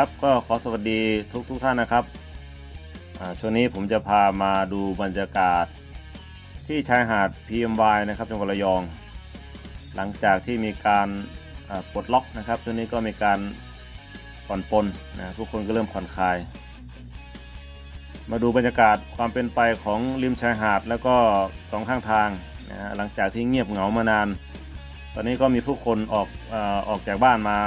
ครับก็ขอสวัสดีทุกทุกท่านนะครับอ่าช่วงนี้ผมจะพามาดูบรรยากาศที่ชายหาด PMY นะครับจังหวัดระยอง หลังจากที่มีการอ่าปลดล็อกนะครับช่วงนี้ก็มีการผ่อนปลนนะทุกคนก็เริ่มผ่อนคลาย มาดูบรรยากาศความเป็นไปของริมชายหาดแล้วก็สองข้างทางนะหลังจากที่เงียบเหงามานาน ตอนนี้ก็มีผู้คนออกออกจากบ้านมา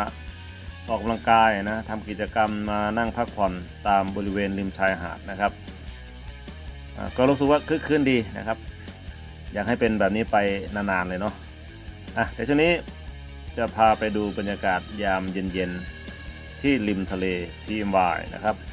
ออกกำลังกายนะทำกิจกรรมมานั่งพักผ่อนตามบริเวณริมชายหาดนะครับ ก็รู้สึกว่าคึกคืนดีนะครับ อยากให้เป็นแบบนี้ไปนานๆเลยเนาะอะเดี๋ยวช่วงนี้จะพาไปดูบรรยากาศยามเย็นๆ ที่ริมทะเล PMY นะครับโอ้โหมีเตาแก๊สอยู่ก็มีมีเตาก็คือกะว่ายนะครับ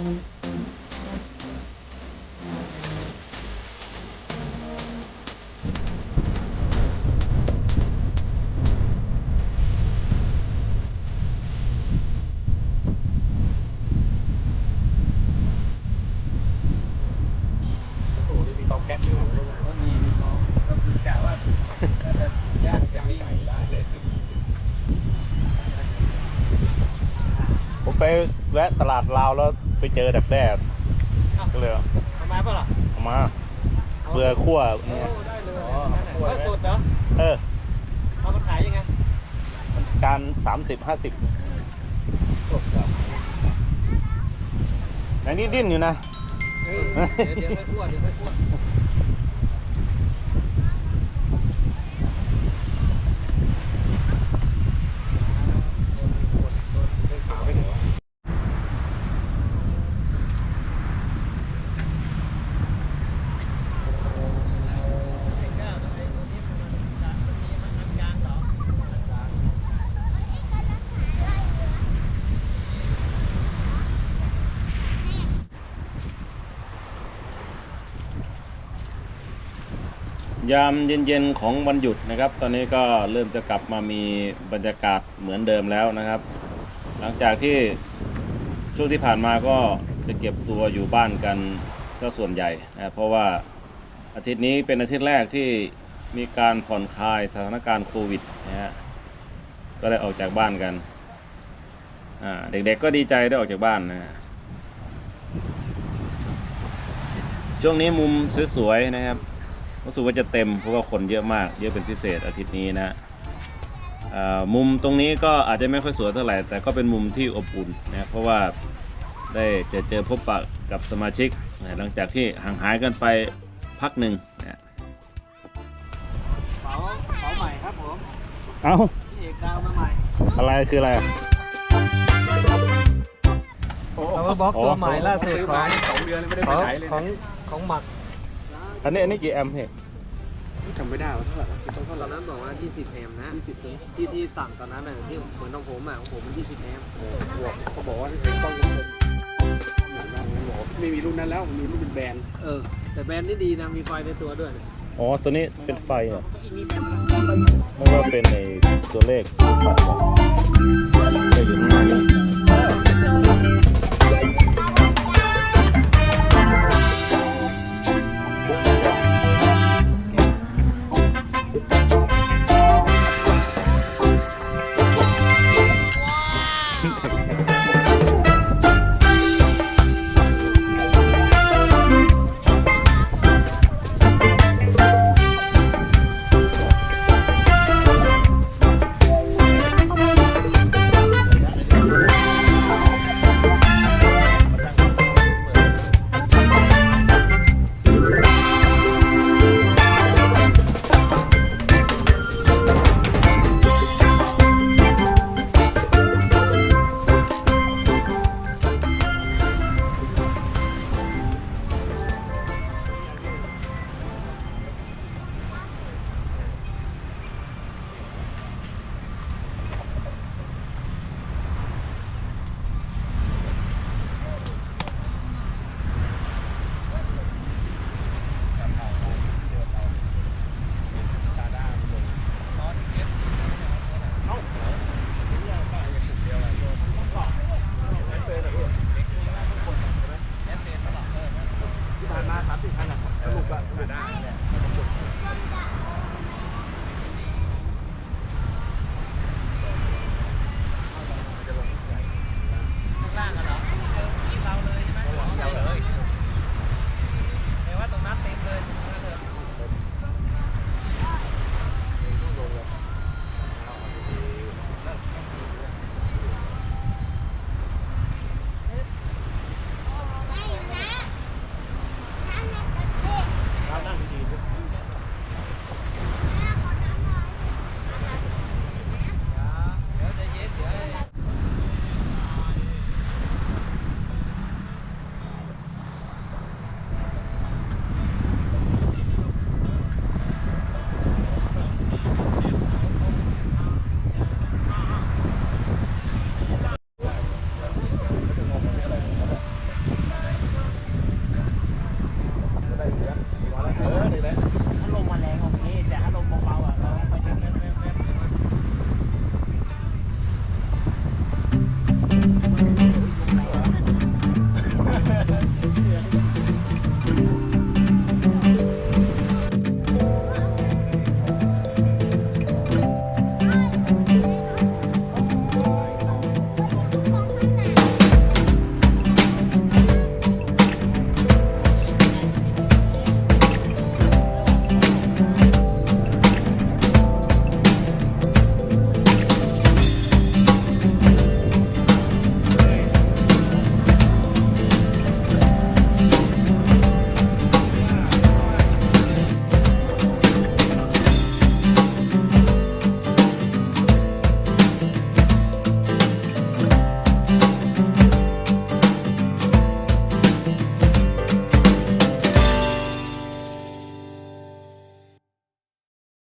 ผมไปแวะตลาดลาวแล้ว ไปเจอดักแด้ก็เลยเอาทำไมเปล่าล่ะเอามาเบื่อคั่วเนี่ยได้เลยก็สุดเหรอเออเอามาขายยังไงการสามสิบห้าสิบอันนี้ดิ้นอยู่นะเออเดี๋ยวเดี๋ยวไม่คั่วเดี๋ยวไม่คั่ว ยามเย็นๆของวันหยุดนะครับ ตอนนี้ก็เริ่มจะกลับมามีบรรยากาศเหมือนเดิมแล้วนะครับ หลังจากที่ช่วงที่ผ่านมาก็จะเก็บตัวอยู่บ้านกันซะส่วนใหญ่นะเพราะว่าอาทิตย์นี้เป็นอาทิตย์แรกที่มีการผ่อนคลายสถานการณ์โควิดนะฮะก็ได้ออกจากบ้านกันเด็กๆก็ดีใจได้ออกจากบ้านนะฮะช่วงนี้มุมสวยๆนะครับ รู้สึกว่าจะเต็มเพราะว่าคนเยอะมาก เยอะเป็นพิเศษอาทิตย์นี้นะอ่ามุมตรงนี้ก็อาจจะไม่ค่อยสวยเท่าไหร่ แต่ก็เป็นมุมที่อบอุ่นนะเพราะว่าได้เจอเจอพบปะกับสมาชิกนะหลังจากที่ห่างหายกันไปพักหนึ่งนะเป๋าเป๋าใหม่ครับผมเอาพี่เอกดาวมาใหม่ อะไรคืออะไรผ power box ตัวใหม่ล่าสุดซื้อขอมางสองเดือนเลยไม่ได้ขไปองไหนเลยของของหมัก อันนี้อันนี้กี่แอมป์เหรอจำไม่ได้ว่าเท่าไหร่ต้องตเท่าไหร่อนนั้นบอกว่า 20 แอมป์นะ20ตัวที่ที่ต่างตอนนั้นน่ะที่เหมือนของผมอะของผมมัน20 แอมป์เขาบอกว่าเป็นกล้องกลมเหมือนว่างั้นบอกว่าไม่มีรุ่นนั้นแล้วมีรุ่นเป็นแบรนด์เออ แต่แบรนด์นี่ดีนะ มีไฟในตัวด้วยนะอ๋อ ตัวนี้เป็นไฟอะไม่ว่าเป็นในตัวเลขตัวไฟอะจะอยู่ข้างใน